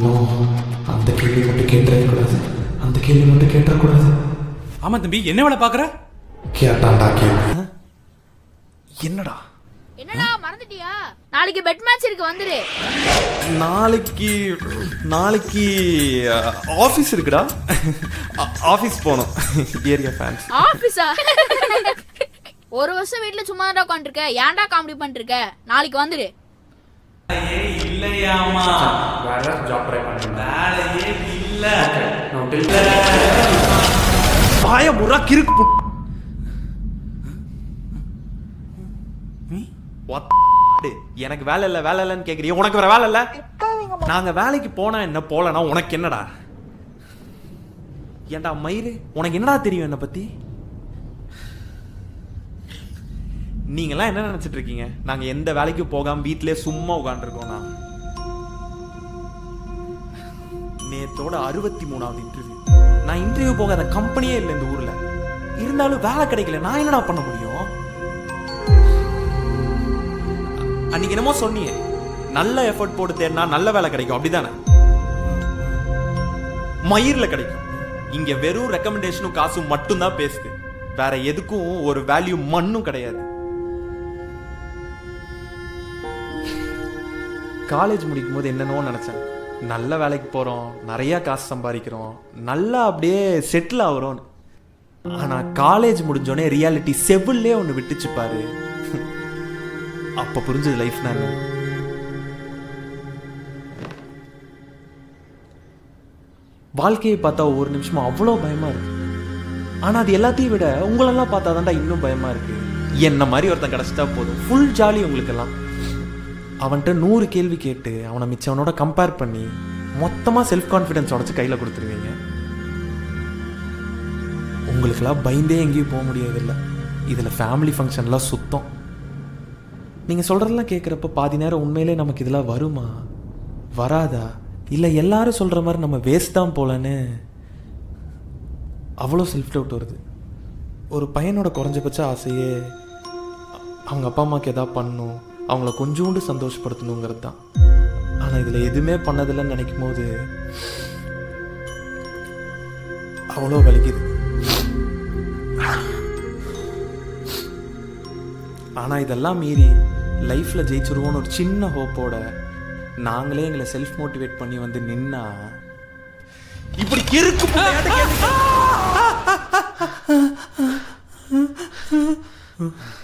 No அந்த கேள்வி மட்டும் கேட்டவே கூடாது. அந்த கேள்வி மட்டும் கேட்டக்கூடாது ஆமா தம்பி என்ன வேலை பாக்குற கேட்டான்டா கேள்வி. என்னடா? என்னடா மறந்துட்டியா? நாளைக்கு பெட் மேட்ச் இருக்கு வந்துரு. நாளைக்கு நாளைக்கு ஆஃபீஸ் இருக்குடா. ஆஃபீஸ் போகணும். ஏரியா ஃபேன்ஸ் ஆபீஸா ஒரு வருஷம் வீட்ல சும்மா தான் உட்காந்துருக்க. ஏன்டா காமெடி பண்ணிட்டு இருக்க நாளைக்கு வந்துரு. இல்லையாமா வேற ஜாப் ட்ரை பண்ணுறேன் வேலையே இல்ல. பாய முறா கிறுக்கு? எனக்கு வேலை இல்லை வேலை இல்லைன்னு கேட்குறீங்க உனக்கு வேற வேலை இல்லை? நாங்கள் வேலைக்கு போனா என்ன போலனா உனக்கு என்னடா? ஏன்டா மயிறு? உனக்கு என்னடா தெரியும் என்னை பத்தி? நீங்களாம் என்ன நினைச்சிட்டு இருக்கீங்க? நாங்க எந்த வேலைக்கும் போகாம வீட்டிலே சும்மா உட்காந்துருக்கோம்னா நேத்தோட அறுபத்தி மூணாவது இன்டர்வியூ நான் இன்டர்வியூ போகாத கம்பெனியே இல்லை இந்த ஊர்ல. இருந்தாலும் வேலை கிடைக்கல. நான் என்னடா பண்ண முடியும்? அன்னைக்கு என்னமோ சொன்னீங்க. நல்ல எஃபர்ட் போட்டு தேடினா நல்ல வேலை கிடைக்கும். அப்படிதானே? மயிர்ல கிடைக்கும். இங்க வெறும் ரெக்கமெண்டேஷனும் காசும் மட்டும்தான் பேசுது வேற எதுக்கும் ஒரு வேல்யூ மண்ணும் கிடையாது. காலேஜ் முடிக்கும் போது என்னென்னோ நினச்சேன். நல்ல வேலைக்கு போகிறோம் நிறையா காசு சம்பாதிக்கிறோம் நல்லா அப்படியே செட்டில் ஆகிறோம் ஆனால் காலேஜ் முடிஞ்சோடனே ரியாலிட்டி செவிலே ஒன்று விட்டுச்சு பாரு. அப்போ புரிஞ்சது லைஃப் நான் வாழ்க்கையை பார்த்தா ஒவ்வொரு நிமிஷமும் அவ்வளோ பயமாக இருக்கு. ஆனால் அது எல்லாத்தையும் விட உங்களெல்லாம் பார்த்தா தான்டா இன்னும் பயமாக இருக்கு. என்ன மாதிரி ஒருத்தன் கிடச்சிட்டா போதும். ஃபுல் ஜாலி உங்களுக்கெல்லாம். அவன்கிட்ட நூறு கேள்வி கேட்டு அவனை மிச்சவனோட கம்பேர் பண்ணி மொத்தமாக செல்ஃப் கான்ஃபிடன்ஸ் உடச்சி கையில் கொடுத்துருவீங்க. உங்களுக்கெல்லாம் பயந்தே எங்கேயும் போக முடியறதில்ல. இதில் ஃபேமிலி ஃபங்க்ஷன்லாம் சுத்தம். நீங்கள் சொல்கிறதெல்லாம் கேட்குறப்ப பாதி நேரம் உண்மையிலே நமக்கு இதெல்லாம் வருமா? வராதா? இல்லை எல்லாரும் சொல்கிற மாதிரி நம்ம வேஸ்ட் தான் போலன்னு அவ்வளோ செல்ஃப் டவுட் வருது. ஒரு பையனோட குறைஞ்சபட்ச ஆசையே அவங்க அப்பா அம்மாவுக்கு எதாவது பண்ணணும் அவங்கள கொஞ்சோண்டு சந்தோஷப்படுத்தணுங்கிறது தான் ஆனால் இதில் எதுவுமே பண்ணதில்லைன்னு நினைக்கும் போது அவ்வளோ வலிக்குது ஆனால் இதெல்லாம் மீறி லைஃப்பில் ஜெயிச்சிருவோன்னு ஒரு சின்ன ஹோப்போட நாங்களே எங்களை செல்ஃப் மோட்டிவேட் பண்ணி வந்து நின்னா இப்படி இருக்கு Huh?